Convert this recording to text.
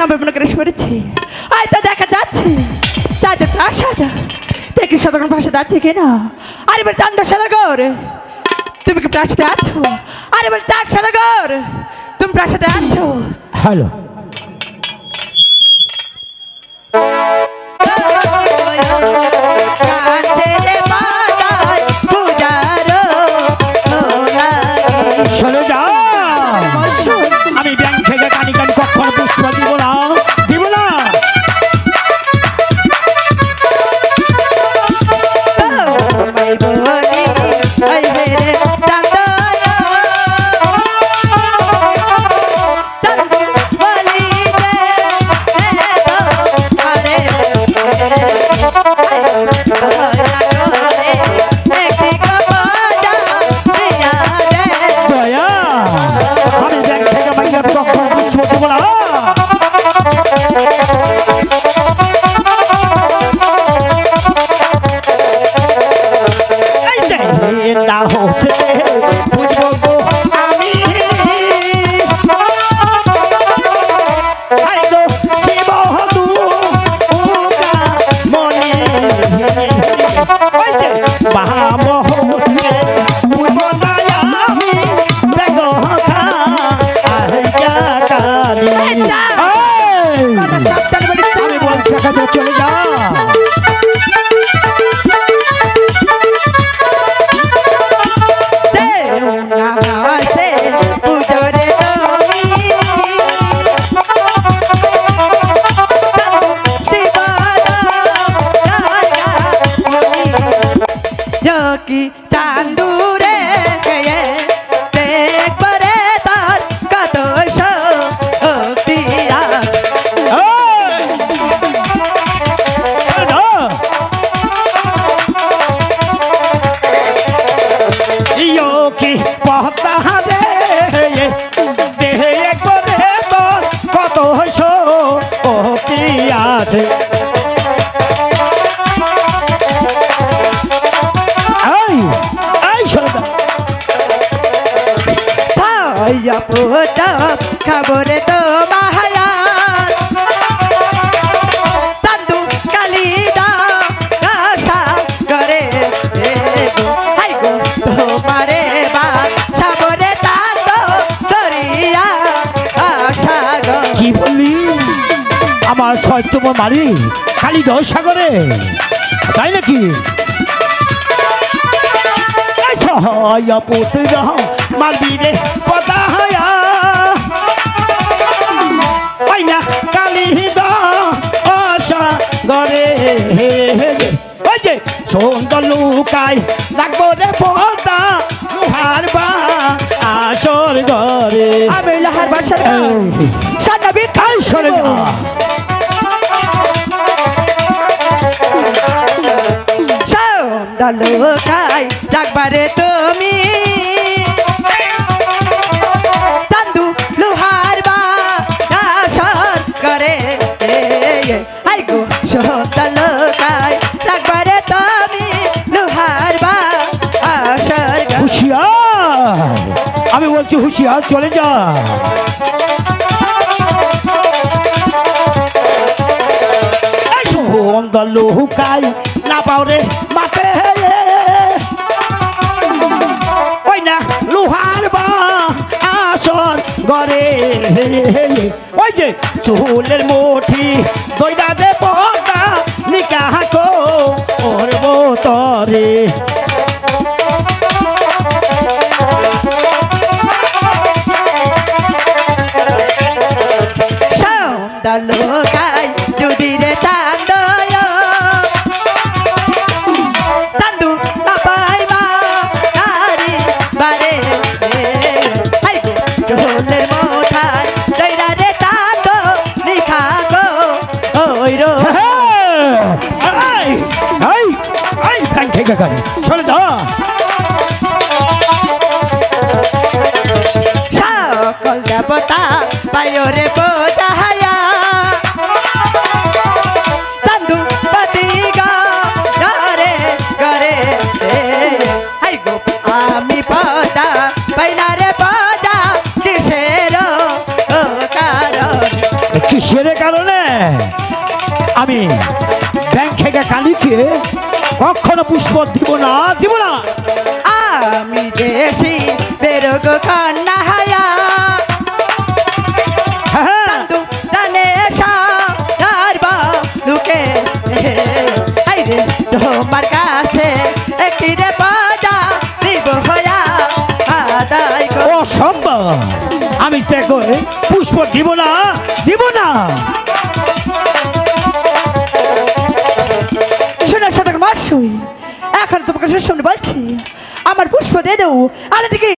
তাম্বে মনে করে সরেছি। আয় তা দেখা যাচ্ছে তাদের প্রাসাদ। দেখি সাধারণ ভাষা যাচ্ছে কিনা? আরে বলে তান্ডা সাদাগর তুমি কি প্রাসাদে আছো? আরে বলে তার সাদাগর তুমি প্রাসাদে আছো? হ্যালো। আছে। খবরে তো। মাহায়া সত্যম মারি খালি দশ সাগরে। তাই নাকি? ছয়া পুত্র মারবি রে পতা হায়া ওই না কালি আশা গরে ওই যে সুন্দর লুকাই লাগবো রে পতা লোহার বা আসর আমি লাহার বাসার খাই সরে খাই ডাকবারে তুমি। চান্দু লোহার বা করে। আই গো সন্দালো খাই ডাকবারে তুমি লোহার বা হুশিয়ার। আমি বলছি হুশিয়ার, চলে যা। সুন্দর লুকাই না পাও রে মাঠে ওই যে চুলের মুঠি দইদা দে পদা নিকাহ কো তরে বোতরে। গাড়ি। চলে যা সকল দেবতা পায়রে বোঝায়া চান্দু পতি গরে গরে হাই গো আমি পদা পাইলা পদা দিশের কারণ? কিস কারণে? আমি ব্যাংক থেকে কালীকে কখনো পুষ্প দিব না দিব না। আমি দেশি বেরোগো কান্না হায়া। হ্যাঁ আইরে তোমার কাছে একটি রে বাজা দিব হয়া আদায় অসম্ভব। আমি দেখো পুষ্প দিব না দিব না। এখন তোমাকে সামনে বলছি। আমার পুষ্প দিয়ে দেবো আর এদিকে